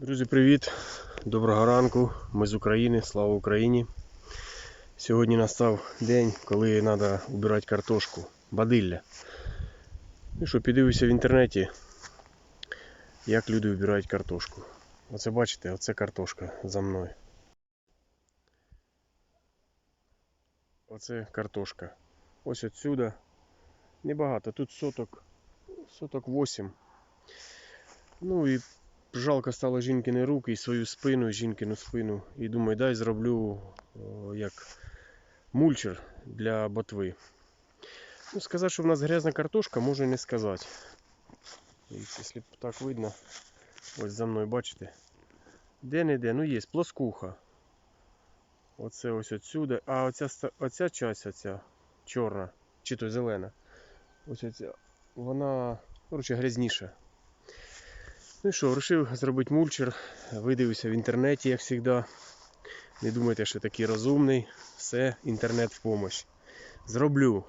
Друзі, привіт! Доброго ранку. Ми з України. Слава Україні. Сьогодні настав день, коли треба убирати картошку. Бадилля. І що, піддивився в інтернеті, як люди вбирають картошку. Оце бачите, оце картошка за мною. Оце картошка. Ось отсюда. Небагато, тут соток, соток 8. Ну і жалко стало жінкини руки і свою спину, і жінкину спину. І думаю, дай зроблю як мульчер для ботви. Ну, сказати, що в нас грязна картошка, можу і не сказати. Якщо так видно, ось за мною бачите. Де-не-де, ну є, плоскуха. Оце ось отсюди. А оця, оця часть, оця чорна, чи то зелена. Ось оця, вона, коротше, грязніша. Ну що, вирішив зробити мульчер. Видивився в інтернеті, як завжди. Не думайте, що такий розумний. Все, інтернет в помощь. Зроблю.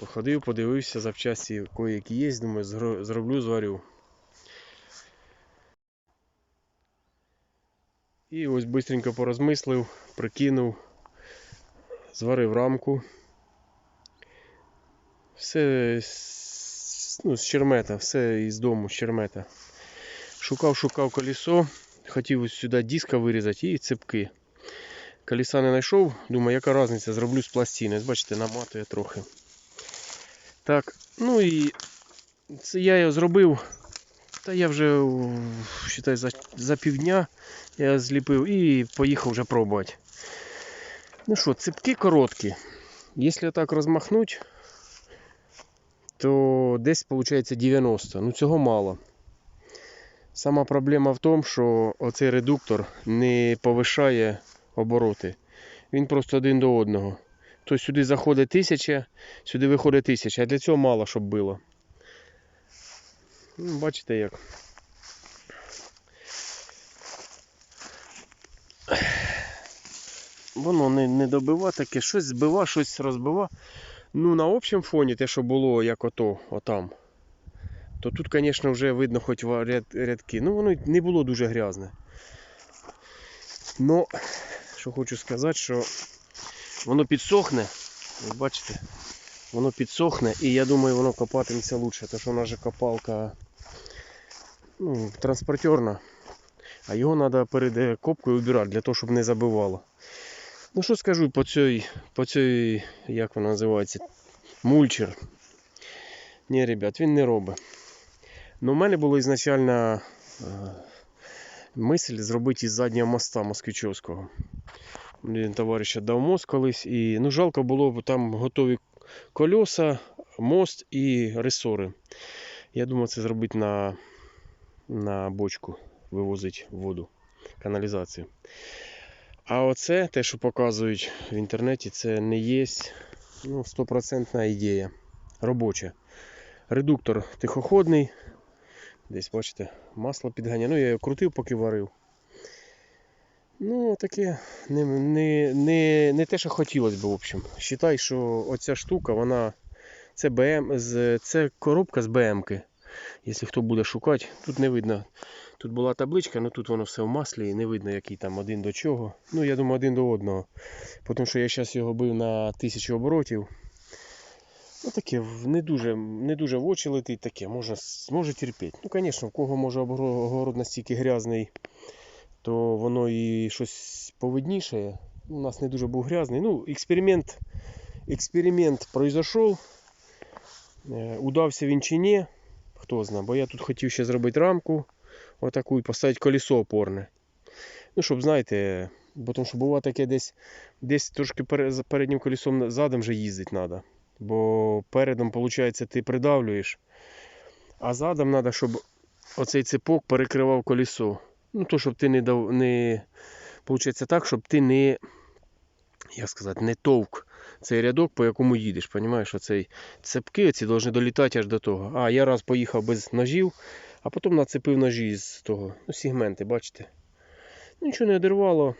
Походив, подивився, запчасті кої-які є, думаю, зроблю, зварю. І ось бистренько порозмислив, прикинув, зварив рамку. Все ну, з чермета, все із дому з чермета. Шукав, шукав колесо, хотів ось сюди диска вирізати і цепки. Колеса не знайшов, думаю, яка різниця, зроблю з пластини. Бачите, наматує трохи. Так, ну і це я його зробив. Та я вже считай, за, за півдня я зліпив і поїхав вже пробувати. Ну що, цепки короткі. Якщо так розмахнуть, то десь виходить 90. Ну цього мало. Сама проблема в тому, що оцей редуктор не повишає обороти. Він просто один до одного. Тобто сюди заходить 1000, сюди виходить 1000, а для цього мало, щоб було. Ну, бачите як. Воно не, не добива таке, щось збива, щось розбива. Ну, на общому фоні те, що було як ото, отам, то тут, звісно, вже видно хоч ряд, рядки. Ну, воно не було дуже грязне. Ну, що хочу сказати, що воно підсохне. Ось бачите, воно підсохне і я думаю, воно копатиметься лучше, тому що вона же копалка ну, транспортерна. А його треба перед е, копкою убирати, для того, щоб не забивало. Ну що скажу по цій, по цій, як вона називається, мульчер. Ні, ребят, він не робить. Ну, у мене була ізначальна е, мисль зробити із заднього моста москвичовського. Мені товариш дав мост колись і ну, жалко було, бо там готові кольоса, мост і ресори. Я думав це зробити на, на бочку, вивозити воду, каналізацію. А оце, те, що показують в інтернеті, це не є ну, стопроцентна ідея. Робоча. Редуктор тихоходний. Десь, бачите, масло підганяє. Ну, я його крутив, поки варив. Ну, таке не, не, не, не те, що хотілося б, в общем. Считай, що оця штука, вона. Це БМ, це коробка з БМки. Якщо хто буде шукати, тут не видно. Тут була табличка, але тут воно все в маслі і не видно, який там один до чого. Ну, я думаю, один до одного. Тому що я зараз його бив на 1000 оборотів. Ну таке не дуже, не дуже в очі летить таке, можна, може терпіти. Ну, звісно, в кого може огород настільки грязний, то воно і щось повидніше. У нас не дуже був грязний. Ну, експеримент, експеримент пройшов. Е, Удався він чи ні, хто знає, бо я тут хотів ще зробити рамку отаку і поставити колесо опорне. Ну, щоб, знаєте, бо тому що буває таке десь, десь трошки переднім колесом задом вже їздити треба. Бо передом, виходить, ти придавлюєш, а задом треба, щоб оцей цепок перекривав колесо. Ну, то, щоб ти не дав, не. Получається так, щоб ти не, як сказати, не товк цей рядок, по якому їдеш. Понімаєш, оцей цепки ці повинні долітати аж до того. А я раз поїхав без ножів, а потім нацепив ножі з того. Ну, сегменти, бачите. Нічого не одірвало.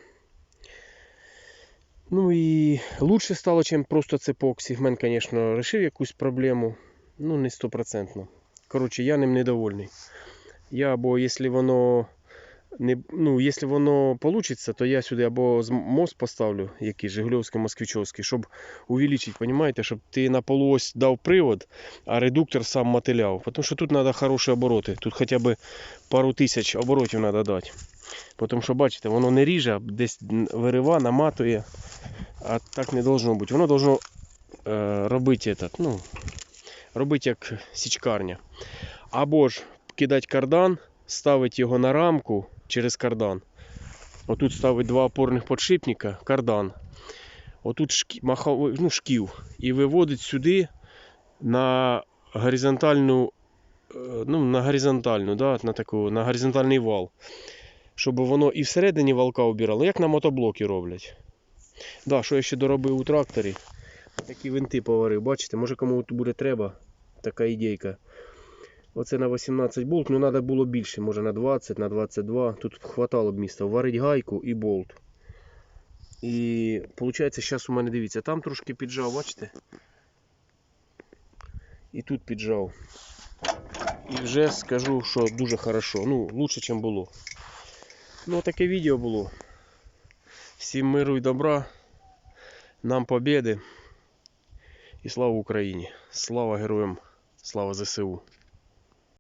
Ну і лучше стало, ніж просто цепок. Сегмент, звісно, вирішив якусь проблему. Ну, не стопроцентно. Коротше, я ним недовольний. Я або якщо воно не, ну, якщо воно вийде, то я сюди або мост поставлю, який Жигульовський, Москвичовський, щоб увеличити, понимаєте, щоб ти на полуось дав привод, а редуктор сам мотиляв. Тому що тут треба хороші обороти. Тут хоча б пару тисяч оборотів треба дати. Тому що, бачите, воно не ріже, десь вирива, наматує. А так не должно бути. Воно должно е, робити, этот, ну, робити як січкарня. Або ж кидати кардан, ставити його на рамку через кардан. Отут ставить два опорних подшипника, кардан. Отут шкі, маховий, ну, шків. І виводить сюди на горизонтальну, е, ну, на горизонтальну, да, на, таку, на горизонтальний вал. Щоб воно і всередині валка обірало, як на мотоблокі роблять. Да, що я ще доробив у тракторі. Такі винти поварив. Бачите, може кому буде треба. Така ідейка. Оце на 18 болт, ну треба було більше, може на 20, на 22. Тут хватало б міста. Варить гайку і болт. І виходить, зараз у мене дивіться, там трошки піджав, бачите? І тут піджав. І вже скажу, що дуже хорошо. Ну, лучше, ніж було. Ну, таке відео було. Всім миру і добра. Нам побіди. І слава Україні! Слава героям! Слава ЗСУ!